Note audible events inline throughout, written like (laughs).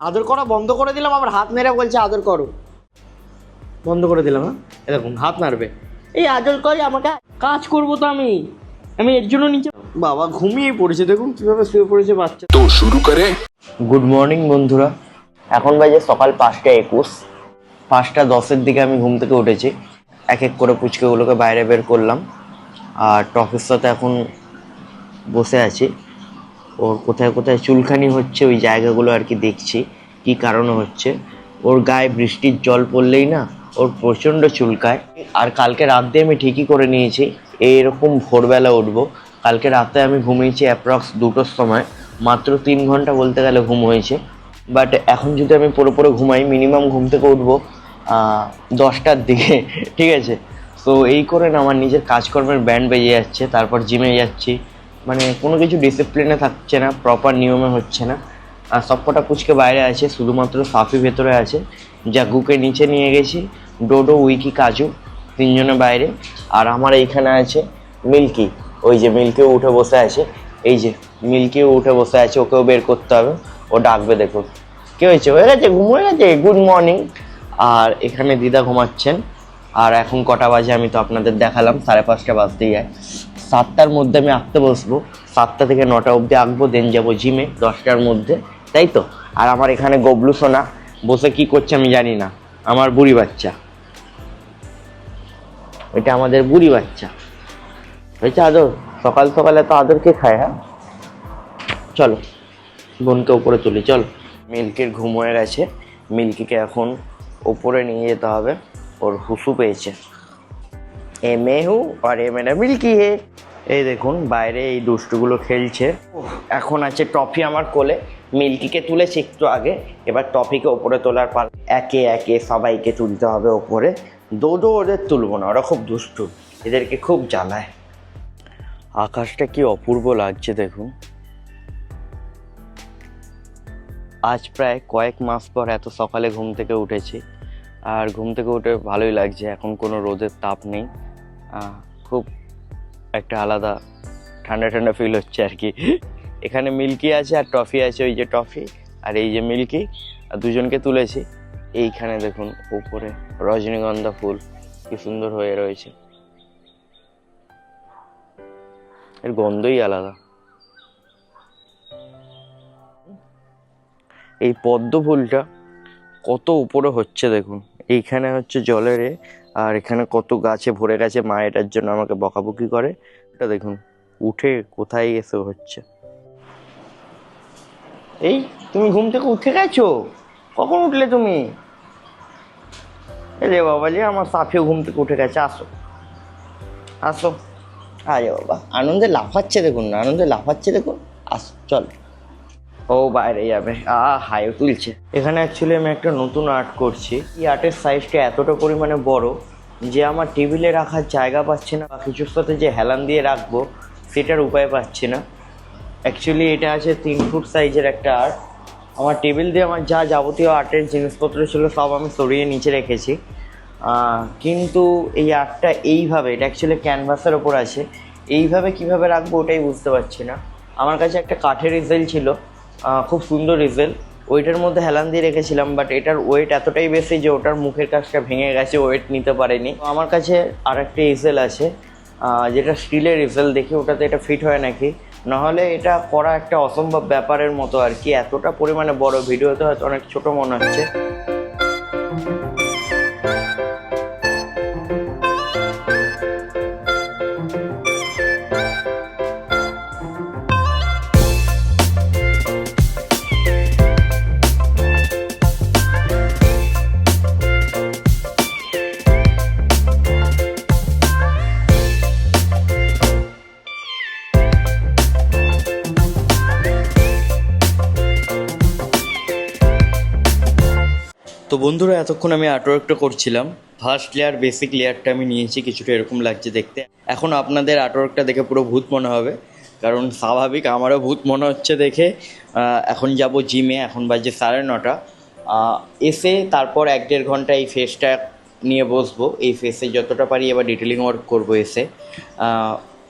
আদর করা বন্ধ করে দিলাম আবার হাত মেরে বলছে আদর করো। বন্ধ করে দিলাম হ্যাঁ? এরকম হাত মারবে এই আদর করে আমাকে কাজ করব তো আমি। আমি এর জন্য নিচে বাবা ঘুমিয়ে পড়েছে দেখুন কীভাবে শুয়ে পড়েছে বাচ্চা। তো শুরু করে। গুড মর্নিং বন্ধুরা। এখন বাজে সকাল পাঁচটা একুশ। পাঁচটা দশের দিকে আমি ঘুম থেকে উঠেছি। এক এক করে পুচকেগুলোকে বাইরে বের করলাম। আর টফিস সাথে এখন বসে আছি। ওর কোথায় কোথায় চুলখানি হচ্ছে, ওই জায়গাগুলো আর কি দেখছি, কি কারণে হচ্ছে। ওর গায়ে বৃষ্টির জল পড়লেই না, ওর প্রচণ্ড চুলকায়। আর কালকে রাত দিয়ে আমি ঠিকই করে নিয়েছি এরকম ভোরবেলা উঠবো। কালকে রাতে আমি ঘুমিয়েছি অ্যাপ্রক্স দুটোর সময়, মাত্র তিন ঘণ্টা বলতে গেলে ঘুম হয়েছে। বাট এখন যদি আমি পুরোপুরি ঘুমাই মিনিমাম ঘুম থেকে উঠবো দশটার দিকে, ঠিক আছে? তো এই করে না আমার নিজের কাজকর্মের ব্যান্ড বেজে যাচ্ছে, তারপর জিমে যাচ্ছি। মানে কোনো কিছু ডিসিপ্লিনে থাকছে না প্রপার নিয়মে হচ্ছে না। আর সবকটা পুচকে বাইরে আছে, শুধুমাত্র সাফি ভেতরে আছে। জাগুকে নিচে নিয়ে গেছি, ডোডো, উইকি, কাজু, তিনজনে বাইরে। আর আমার এইখানে আছে মিল্কি। ওই যে মিল্কিও উঠে বসে আছে। এই যে মিল্কিও উঠে বসে আছে, ওকেও বের করতে হবে। ও ডাকবে দেখুন। কি হয়েছে? হয়ে গেছে? ঘুম হয়ে গেছে? গুড মর্নিং আর এখানে দিদা ঘুমাচ্ছেন। আর এখন কটা বাজে আমি তো আপনাদের দেখালাম, সাড়ে পাঁচটা বাজতেই যায়। সাতটার মধ্যে আমি আঁকতে বসবো। সাতটা থেকে নটা অবধি আঁকবো দেন যাব জিমে দশটার মধ্যে। তাই তো? আর আমার এখানে গবলু সোনা, বসে কি করছে আমি জানি না। আমার বুড়ি বাচ্চা। এটা আমাদের বুড়ি বাচ্চা। হয়েছে আদর, সকাল সকালে তো আদরকে খায় হ্যাঁ? চলো, বোনকে উপরে তুলি, চলো। মিল্কির ঘুম হয়ে গেছে। মিল্কিকে এখন ওপরে নিয়ে যেতে হবে। ওর হুসু পেয়েছে এ মেহু আর এ মেরা মিল্কি হে এই দেখুন বাইরে এই দুষ্টুগুলো খেলছে এখন আছে টফি আমার কোলে মিল্কিকে তুলেছি একটু আগে এবার টফিকে ওপরে তোলার পার একে একে সবাইকে তুলতে হবে ওপরে দোদো ওদের তুলবো না ওরা খুব দুষ্টু এদেরকে খুব জ্বালায় আকাশটা কি অপূর্ব লাগছে দেখুন আজ প্রায় কয়েক মাস পর এত সকালে ঘুম থেকে উঠেছি আর ঘুম থেকে উঠে ভালোই লাগছে, এখন কোনো রোদের তাপ নেই। খুব একটা আলাদা ঠান্ডা ঠান্ডা ফিল হচ্ছে আর কি। এখানে মিল্কি আছে আর টফি আছে, ওই যে টফি আর এই যে মিল্কি, আর দুজনকে তুলেছি। এইখানে দেখুন, উপরে রজনীগন্ধা ফুল, কি সুন্দর হয়ে রয়েছে। এর গন্ধই আলাদা। এই পদ্ম ফুলটা কত উপরে হচ্ছে দেখুন। এইখানে হচ্ছে জলের আর এখানে কত গাছে ভরে গেছে, মা এটার জন্য আমাকে বকাবকি করে। এটা দেখুন, উঠে কোথায় এসে হচ্ছে? এই, তুমি ঘুম থেকে উঠে গেছো? কখন উঠলে তুমি? রে বাবা যে আমার সাফিও ঘুম থেকে উঠে গেছে, আসো। আসো। আরে বাবা, আনন্দে লাফাচ্ছে দেখুন আনন্দে লাফাচ্ছে দেখুন, আসো, চলো। ও বাইরে যাবে। আ হাইও তুলছে। এখানে অ্যাকচুয়ালি আমি একটা নতুন আর্ট করছি। এই আর্টের সাইজটা এতটা পরিমাণে বড় যে আমার টেবিলে রাখার জায়গা পাচ্ছে না বা কিছুর সাথে যে হেলান দিয়ে রাখব, সেটার উপায় পাচ্ছি না। অ্যাকচুয়ালি এটা আছে তিন ফুট সাইজের একটা আর্ট আমার টেবিল দিয়ে আমার যা যাবতীয় আর্টের জিনিসপত্র ছিল সব আমি সরিয়ে নিচে রেখেছি। কিন্তু এই আর্টটা এইভাবে, এটা অ্যাকচুয়ালি ক্যানভাসের ওপর আছে। এইভাবে কীভাবে রাখব ওটাই বুঝতে পারছি না। আমার কাছে একটা কাঠের রিজেল ছিল। খুব সুন্দর রিজেল ওইটার মধ্যে হেলান দিয়ে রেখেছিলাম বাট এটার ওয়েট এতটাই বেশি যে ওটার মুখের কাছটা ভেঙে গেছে ওয়েট নিতে পারেনি। আমার কাছে আর একটা ইজেল আছে যেটা স্টিলের রিজেল দেখি ওটাতে এটা ফিট হয় নাকি। নাহলে এটা করা একটা অসম্ভব ব্যাপারের মতো আর কি, এতটা পরিমাণে বড় ভিডিওতে হয়তো অনেক ছোট মনে হচ্ছে। বন্ধুরা, এতক্ষণ আমি আর্টওয়ার্কটা করছিলাম। ফার্স্ট লেয়ার বেসিক লেয়ারটা আমি নিয়েছি, কিছুটা এরকম লাগছে দেখতে। এখন আপনাদের আর্টওয়ার্কটা দেখে পুরো ভূত মনে হবে, কারণ স্বাভাবিক আমারও ভূত মনে হচ্ছে দেখে। এখন যাব জিমে এখন বাজে সাড়ে নটা। এসে তারপর এক দেড় ঘণ্টা এই ফেসটা নিয়ে বসবো। এই ফেসে যতটা পারি এবার ডিটেলিং ওয়ার্ক করব এসে।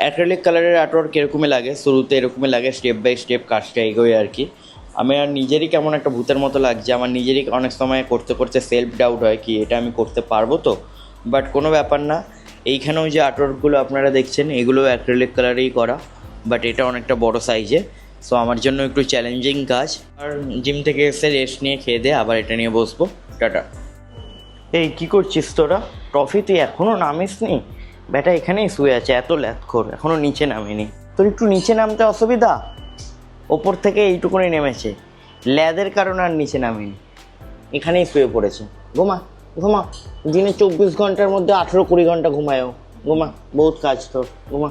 অ্যাক্রেলিক কালারের আর্টওয়ার্ক এরকমই লাগে, শুরুতে এরকমই লাগে স্টেপ বাই স্টেপ কাজটা এগোয় আর কি। আমি আর নিজেরই কেমন একটা ভূতের মতো লাগছে। আমার নিজেরই অনেক সময় করতে করতে সেলফ ডাউট হয় কি এটা আমি করতে পারব তো? বাট কোনো ব্যাপার না। এইখানেও যে আর্টওয়ার্কগুলো আপনারা দেখছেন, এগুলো অ্যাক্রিলিক কালারেই করা। বাট এটা অনেকটা বড় সাইজে সো আমার জন্য একটু চ্যালেঞ্জিং কাজ। আর জিম থেকে এসে রেস্ট নিয়ে খেয়ে দিয়ে আবার এটা নিয়ে বসবো। টাটা। এই কি করছিস তোরা? ট্রফি তুই এখনও নামিসনি? ব্যাটা এখানেই শুয়ে আছে, এত ল্যাথখোর। এখনও নিচে নামেনি। তোর একটু নিচে নামতে অসুবিধা? ওপর থেকে এইটুকুনি নেমেছে। ল্যাদের কারণে আর নিচে নামেনি। এখানেই শুয়ে পড়েছে। ঘুমা ঘুমা। দিনে চব্বিশ ঘণ্টার মধ্যে আঠেরো কুড়ি ঘণ্টা ঘুমায়ও। ঘুমা, বহুত কাজ তোর। ঘুমা।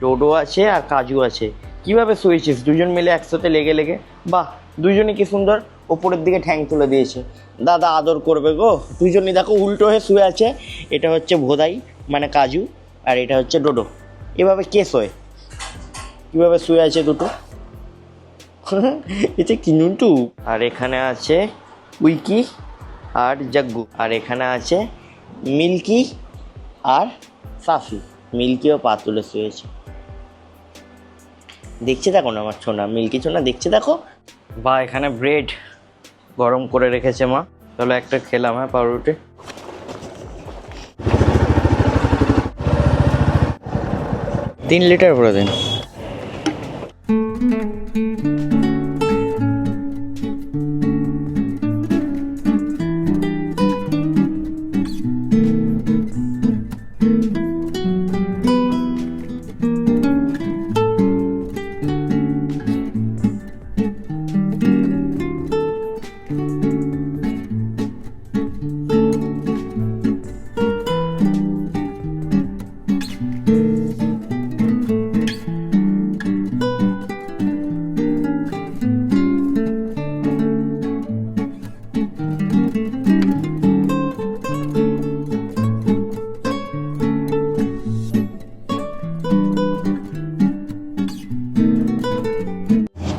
টোটো আছে আর কাজু আছে। কীভাবে শুয়েছিস? দুজন মিলে একসাথে লেগে লেগে? বাহ দুজনে কি সুন্দর। ওপরের দিকে ঠ্যাং তুলে দিয়েছে। দাদা আদর করবে গো। দুজনই দেখো উল্টো হয়ে শুয়ে আছে। এটা হচ্ছে ভোদাই মানে কাজু। আর এটা হচ্ছে ডোডো। এভাবে কে শোয়? কীভাবে শুয়ে আছে দুটো? (laughs) এটা কিনুটু আর এখানে আছে উইকি আর জাগ্গু। আর এখানে আছে মিল্কি আর সাফি। মিল্কিও পা তুলে শুয়েছে। দেখছে দেখো না আমার ছোনা? মিল্কি ছোনা, দেখছে দেখো? বা, এখানে ব্রেড গরম করে রেখেছে মা। তাহলে একটা খেলাম হ্যাঁ পাউরুটি? তিন লিটার ভরে দিন।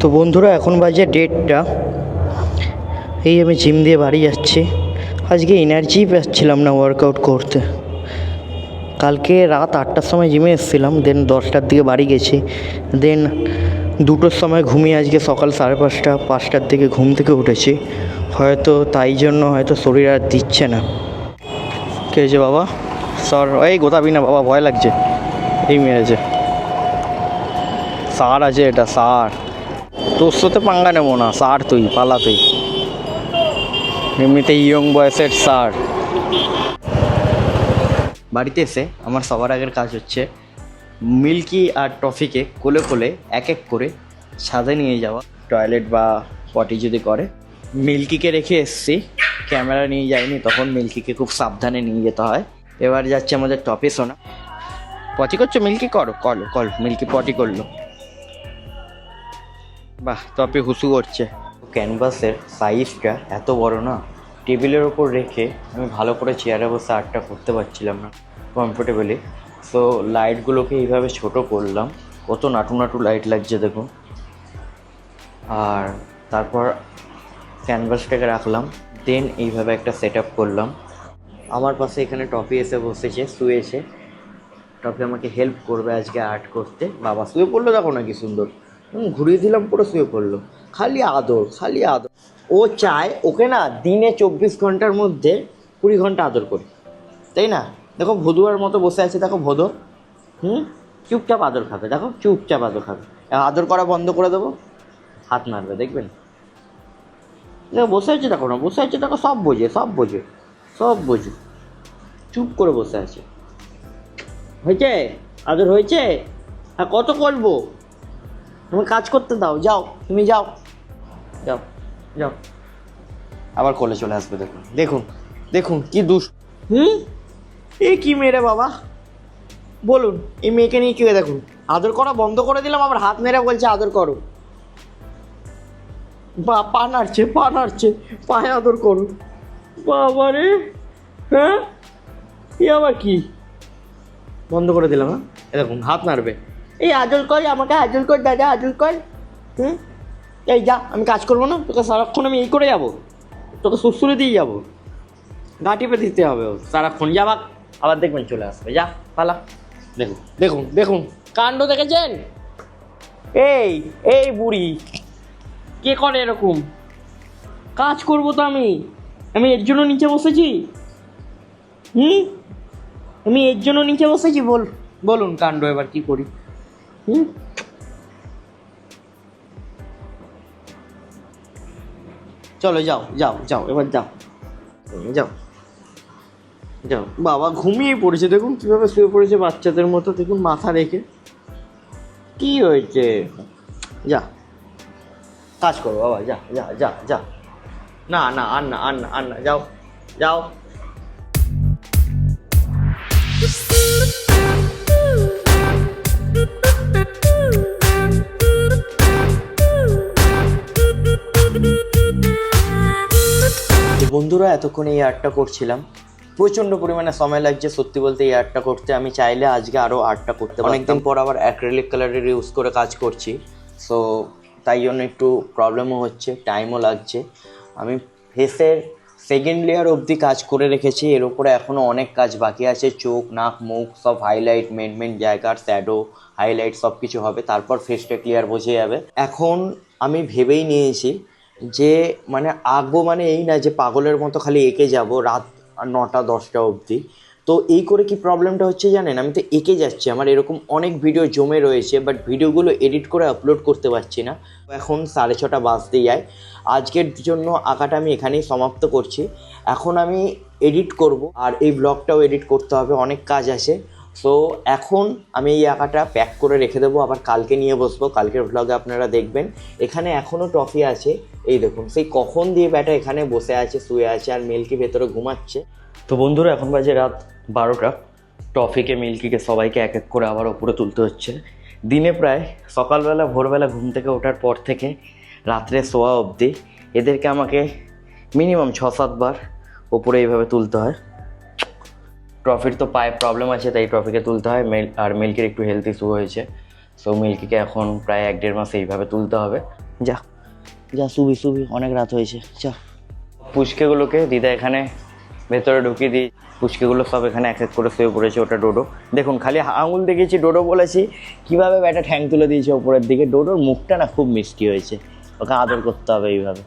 তো বন্ধুরা, এখন বাজে ডেটটা এই আমি জিম দিয়ে বাড়ি যাচ্ছি। আজকে এনার্জি পাচ্ছিলাম না ওয়ার্কআউট করতে। কালকে রাত আটটার সময় জিমে এসেছিলাম দেন দশটার দিকে বাড়ি গেছি। দেন দুটোর সময় ঘুমিয়ে আজকে সকাল সাড়ে পাঁচটা, পাঁচটার দিকে ঘুম থেকে উঠেছি। হয়তো তাই জন্য হয়তো শরীর আর দিচ্ছে না। কে হয়েছে বাবা? সর এই গোতাবি না বাবা, ভয় লাগছে। এই মেরেছে। সার আছে এটা সার তোর সাথে পাঙ্গা নেব না সার তুই, পালা তুই। এমনিতে ইয়ং বয়সের সার বাড়িতে এসে আমার সবার আগের কাজ হচ্ছে মিল্কি আর টফিকে কোলে কোলে এক এক করে ছাদে নিয়ে যাওয়া। টয়লেট বা পটি যদি করে, মিল্কিকে রেখে এসছি। ক্যামেরা নিয়ে যাইনি, তখন মিল্কিকে খুব সাবধানে নিয়ে যেতে হয়। এবার যাচ্ছে আমাদের টপি সোনা। পটি করছ? মিল্কি করো কল কল মিল্কি পটি করল। বাহ তপে হুসু করছে। ক্যানভাসের সাইজটা এত বড় না, টেবিলের ওপর রেখে আমি ভালো করে চেয়ারে বসে আর্টটা করতে পারছিলাম না কমফোর্টেবলি সো লাইটগুলোকে এইভাবে ছোট করলাম, কত নাটু নাটু লাইট লাগছে দেখুন। আর তারপর ক্যানভাসটাকে রাখলাম দেন এইভাবে একটা সেট করলাম। আমার পাশে এখানে টপি এসে বসেছে, শুয়েছে। টপি আমাকে হেল্প করবে আজকে আর্ট করতে। বাবা, শুয়ে পড়ল দেখো নাকি সুন্দর। ঘুরিয়ে দিলাম, পুরো শুয়ে পড়ল। খালি আদর খালি আদর। ও চায় ওকে না দিনে চব্বিশ ঘণ্টার মধ্যে কুড়ি ঘণ্টা আদর করি। তাই না? দেখো ভদুয়ার মতো বসে আছে, দেখো ভদর। হুম? চুপচাপ আদর খাবে, দেখো চুপচাপ আদর খাবে। আদর করা বন্ধ করে দেবো। হাত মারবে দেখবেন? দেখো বসে আছে, দেখো না, বসে আছে, দেখো সব বোঝে সব বোঝে সব বোঝে। চুপ করে বসে আছে। হয়েছে? আদর হয়েছে? আর কত করব? তুমি কাজ করতে দাও যাও তুমি যাও। যাও যাও। আবার কোলে চলে আসবে দেখুন। দেখুন দেখুন কি দুষ হুম? এ কি মেরে বাবা? বলুন এই মেয়েকে নিয়ে কি দেখুন আদর করা বন্ধ করে দিলাম আবার হাত মেরে বলছে আদর করো। বা পা নাড়ছে পা নাড়ছে পায়ে আদর করুন। বাবা রে হ্যাঁ? এ আবার কি? বন্ধ করে দিলাম হ্যাঁ? দেখুন হাত নাড়বে। এই আদর কর আমাকে আদর কর দাদা আদর কর হুম? এই যা, আমি কাজ করব না, তোকে সারাক্ষণ আমি এই করে যাব। তোকে সুসুরে দিয়ে যাব। গা টিপে দিতে হবে সারাক্ষণ যাবা আবার দেখবেন চলে আসবে। যা, পালা। দেখুন দেখুন দেখুন। কাণ্ড দেখেছেন? এই এই বুড়ি। কে করে এরকম? কাজ করব তো আমি। আমি এর জন্য নিচে বসেছি। হুম? আমি এর জন্য নিচে বসেছি, বল বলুন কাণ্ড এবার কি করি। হুম? চলো, যাও যাও যাও, এবার যাও। যাও। যাও। বাবা ঘুমিয়ে পড়েছে, দেখুন কীভাবে শুয়ে পড়েছে বাচ্চাদের মতো, দেখুন মাথা রেখে। কি হয়েছে? যা। কাজ করো বাবা, যা যা যা যা। না না আর না আর না আর না যাও যাও। বন্ধুরা, এতক্ষণ এই আর্টটা করছিলাম। প্রচণ্ড পরিমাণে সময় লাগছে, সত্যি বলতে এই আর্টটা করতে। আমি চাইলে আজকে আরও আর্টটা করতে অনেকদিন পর আবার অ্যাক্রেলিক কালারের ইউজ করে কাজ করছি। সো তাই জন্য একটু প্রবলেমও হচ্ছে টাইমও লাগছে। আমি ফেসের সেকেন্ড লেয়ার অবধি কাজ করে রেখেছি। এর উপরে এখনও অনেক কাজ বাকি আছে। চোখ, নাক, মুখ, সব হাইলাইট মেন মেন জায়গার শ্যাডো হাইলাইট সব কিছু হবে। তারপর ফেসটা ক্লিয়ার বোঝে যাবে। এখন আমি ভেবেই নিয়েছি যে মানে আঁকবো মানে এই না যে পাগলের মতো খালি এঁকে যাব রাত নটা, দশটা অবধি। তো এই করে কি প্রবলেমটা হচ্ছে জানেন? আমি তো এঁকে যাচ্ছি। আমার এরকম অনেক ভিডিও জমে রয়েছে বাট ভিডিওগুলো এডিট করে আপলোড করতে পারছি না। এখন সাড়ে ছটা বাজতে যায়। আজকের জন্য আঁকাটা আমি এখানেই সমাপ্ত করছি। এখন আমি এডিট করব। আর এই ব্লগটাও এডিট করতে হবে, অনেক কাজ আছে। সো এখন আমি এই আঁকাটা প্যাক করে রেখে দেবো। আবার কালকে নিয়ে বসবো। কালকের ব্লগে আপনারা দেখবেন। এখানে এখনও ট্রফি আছে। এই দেখুন, সেই কখন দিয়ে ব্যাটা এখানে বসে আছে, শুয়ে আছে আর মিল্কি ভেতরে ঘুমাচ্ছে? তো বন্ধুরা, এখন বাজে রাত বারোটা। টফিকে, মিল্কিকে সবাইকে এক এক করে আবার ওপরে তুলতে হচ্ছে। দিনে প্রায় সকালবেলা, ভোরবেলা ঘুম থেকে ওঠার পর থেকে রাত্রে শোয়া অবধি এদেরকে আমাকে মিনিমাম ছ সাতবার ওপরে এইভাবে তুলতে হয়। ট্রফির তো পায়ে প্রবলেম আছে, তাই ট্রফিকে তুলতে হয়। মেল আর মিল্কির একটু হেলথ ইস্যু হয়েছে। সো মিল্কিকে এখন প্রায় এক দেড় মাস এইভাবে তুলতে হবে। যা যা, শুবি শুবি, অনেক রাত হয়েছে, যা। পুচকেগুলোকে দিদা এখানে ভেতরে ঢুকিয়ে দিই পুচকেগুলো সব এখানে এক এক করে শুয়ে পড়েছে ওটা ডোডো। দেখুন, খালি আঙুল দেখেছি ডোডো বলেছি, কীভাবে ব্যাটা ঠ্যাং তুলে দিয়েছে ওপরের দিকে। ডোডোর মুখটা না খুব মিষ্টি হয়েছে। ওকে আদর করতে হবে এইভাবে।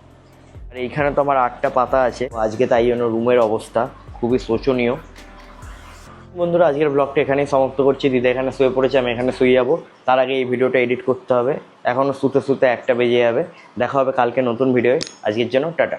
আর এইখানে তো আমার আটটা পাতা আছে। আজকে তাই জন্য রুমের অবস্থা খুবই শোচনীয়। বন্ধুরা, আজকের ব্লগটা এখানেই সমাপ্ত করছি। দিদা এখানে শুয়ে পড়েছে, আমি এখানে শুয়ে যাব। তার আগে এই ভিডিওটা এডিট করতে হবে। এখনও শুতে শুতে একটা বেজে যাবে। দেখা হবে কালকে নতুন ভিডিওয়ে আজকের জন্য টাটা।